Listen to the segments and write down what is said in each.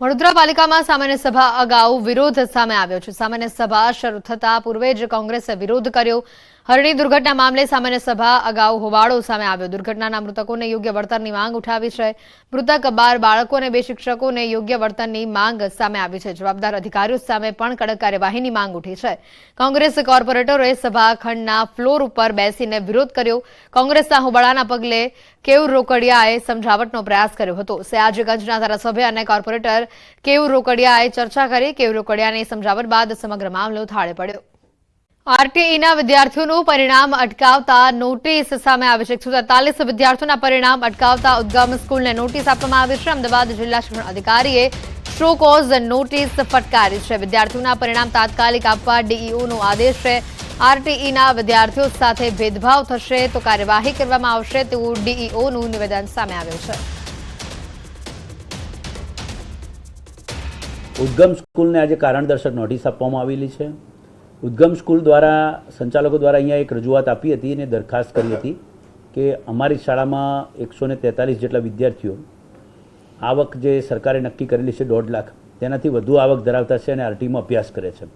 વડોદરા પાલિકામાં સામાન્ય સભા અગાઉ વિરોધ સામે આવ્યો છે. સામાન્ય સભા શરૂ થતા પૂર્વે જ કોંગ્રેસે વિરોધ કર્યો. હરણી દુર્ઘટના મામલે સામાન્ય સભા અગાઉ હોવાળો સામે આવ્યો. દુર્ઘટનાના મૃતકોને યોગ્ય વળતરની માંગ ઉઠાવી છે. મૃતક બાર બાળકો અને બે શિક્ષકોને યોગ્ય વળતરની માંગ સામે આવી છે. જવાબદાર અધિકારીઓ સામે પણ કડક કાર્યવાહીની માંગ ઉઠી છે. કોંગ્રેસ કોર્પોરેટરોએ સભાખંડના ફ્લોર ઉપર બેસીને વિરોધ કર્યો. કોંગ્રેસના હોબાળાના પગલે કેવું રોકડિયાએ સમજાવટનો પ્રયાસ કર્યો હતો. સયાજગંજના ધારાસભ્ય અને કોર્પોરેટર કેવું રોકડિયાએ ચર્ચા કરી. કેયુર રોકડિયાની સમજાવટ બાદ સમગ્ર મામલો થાળે પડ્યો. આરટીઈના વિદ્યાર્થીઓનું પરિણામ અટકાવતા નોટિસ સામે આવી છે. એકસો તેતાલીસ વિદ્યાર્થીઓના પરિણામ અટકાવતા ઉદ્ગમ સ્કૂલને નોટિસ આપવામાં આવી છે. અમદાવાદ જિલ્લા શિક્ષણ અધિકારીએ શો કોઝ નોટિસ ફટકારી છે. વિદ્યાર્થીઓના પરિણામ તાત્કાલિક આપવા ડીઈઓનો આદેશ છે. આરટીઈના વિદ્યાર્થીઓ સાથે ભેદભાવ થશે તો કાર્યવાહી કરવામાં આવશે તેવું ડીઈઓનું નિવેદન સામે આવ્યું છે. ઉદ્ગમ સ્કૂલને આજે કારણદર્શક નોટિસ આપવામાં આવેલી છે. ઉદ્ગમ સ્કૂલ દ્વારા, સંચાલકો દ્વારા અહીંયા એક રજૂઆત આપી હતી અને દરખાસ્ત કરી હતી કે અમારી શાળામાં એકસો ને તેતાલીસ જેટલા વિદ્યાર્થીઓ આવક જે સરકારે નક્કી કરેલી છે દોઢ લાખ, તેનાથી વધુ આવક ધરાવતા છે અને આરટીમાં અભ્યાસ કરે છે.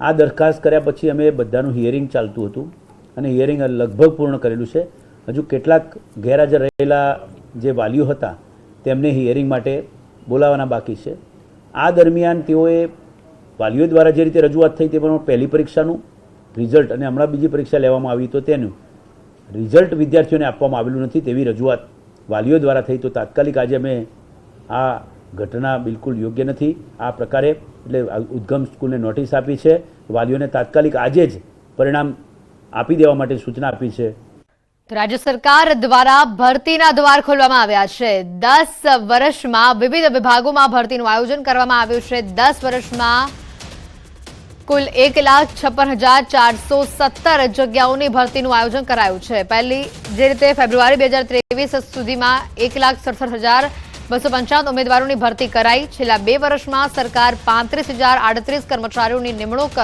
આ દરખાસ્ત કર્યા પછી અમે બધાનું હિયરિંગ ચાલતું હતું અને હિયરિંગ લગભગ પૂર્ણ કરેલું છે. હજુ કેટલાક ગેરહાજર રહેલા જે વાલીઓ હતા, તેમને હિયરિંગ માટે બોલાવવાના બાકી છે. આ દરમિયાન તેઓએ વાલીઓ દ્વારા જે રીતે રજૂઆત થઈ તે પ્રમાણે પહેલી પરીક્ષાનું રિઝલ્ટ અને હમણાં બીજી પરીક્ષા લેવામાં આવી તો તેનું રિઝલ્ટ વિદ્યાર્થીઓને આપવામાં આવેલું નથી તેવી રજૂઆત વાલીઓ દ્વારા થઈ તો તાત્કાલિક આજે અમે આ ઘટના બિલકુલ યોગ્ય નથી. આ પ્રકારે એટલે ઉદ્ગમ સ્કૂલને નોટિસ આપી છે. વાલીઓને તાત્કાલિક આજે જ પરિણામ આપી દેવા માટે સૂચના આપી છે. રાજ્ય સરકાર દ્વારા ભરતીના દ્વાર ખોલવામાં આવ્યા છે. દસ વર્ષમાં વિવિધ વિભાગોમાં ભરતીનું આયોજન કરવામાં આવ્યું છે. દસ વર્ષમાં કુલ એક લાખ છપ્પન હજાર ચારસો સત્તર જગ્યાઓની ભરતીનું આયોજન કરાયું છે. પહેલી જે રીતે ફેબ્રુઆરી બે હજાર ત્રેવીસ સુધીમાં એક લાખ સડસઠ હજાર બસો પંચાવન ઉમેદવારોની ભરતી કરાઈ. છેલ્લા બે વર્ષમાં સરકાર પાંત્રીસ હજાર આડત્રીસ કર્મચારીઓની નિમણૂક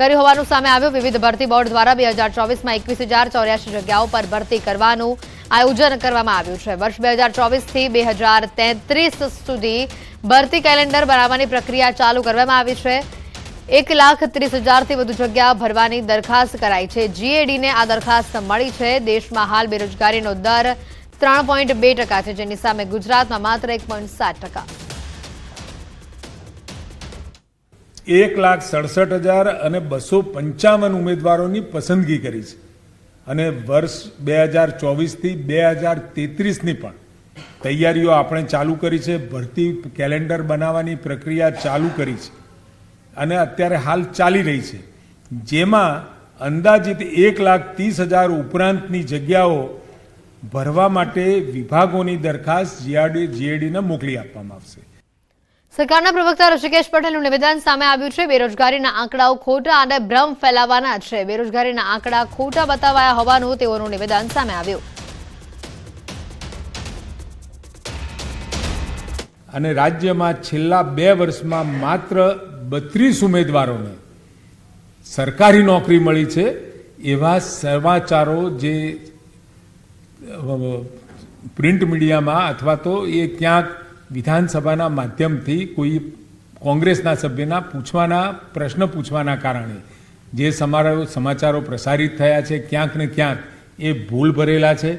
કરી હોવાનું સામે આવ્યું. વિવિધ ભરતી બોર્ડ દ્વારા બે હજાર ચોવીસમાં એકવીસ હજાર ચોર્યાસી જગ્યાઓ પર ભરતી કરવાનું આયોજન કરવામાં આવ્યું છે. વર્ષ બે હજાર ચોવીસથી બે હજાર તેત્રીસ સુધી ભરતી કેલેન્ડર બનાવવાની પ્રક્રિયા ચાલુ કરવામાં આવી છે. એક લાખ ત્રીસ હજારથી વધુ જગ્યા ભરવાની દરખાસ્ત કરાઈ છે. જીએડીને આ દરખાસ્ત મળી છે. દેશમાં હાલ બેરોજગારીનો દર ત્રણ પોઈન્ટ બે ટકા છે, જેની સામે ગુજરાતમાં માત્ર એક પોઈન્ટ સાત ટકા. એક લાખ સડસઠ હજાર અને બસો પંચાવન ઉમેદવારોની પસંદગી કરી છે. અને વર્ષ બે હજાર ચોવીસથી બે હજાર તેત્રીસની પણ તૈયારીઓ આપણે ચાલુ કરી છે. ભરતી કેલેન્ડર બનાવવાની પ્રક્રિયા ચાલુ કરી છે. અને અત્યારે હાલ ચાલી રહી છે. જેમાં અંદાજિત એક લાખ ત્રીસ હજાર ઉપરાંતની જગ્યાઓ ભરવા માટે વિભાગોની દરખાસ્ત જીઆરડી જીએડીને મોકલી આપવામાં આવશે. સરકારના પ્રવક્તા ઋષિકેશ પટેલનું નિવેદન સામે આવ્યું છે. બેરોજગારીના આંકડાઓ ખોટા અને ભ્રમ ફેલાવવાના છે. બેરોજગારીના આંકડા ખોટા બતાવાયા હોવાનું તેઓનું નિવેદન સામે આવ્યું. અને રાજ્યમાં છેલ્લા બે વર્ષમાં માત્ર બત્રીસ ઉમેદવારોને સરકારી નોકરી મળી છે. એવા સમાચારો જે પ્રિન્ટ મીડિયામાં અથવા તો એ ક્યાંક વિધાનસભાના માધ્યમથી કોઈ કોંગ્રેસના સભ્યના પૂછવાના, પ્રશ્ન પૂછવાના કારણે જે સમારો સમાચારો પ્રસારિત થયા છે ક્યાંક ને ક્યાંક એ ભૂલ ભરેલા છે.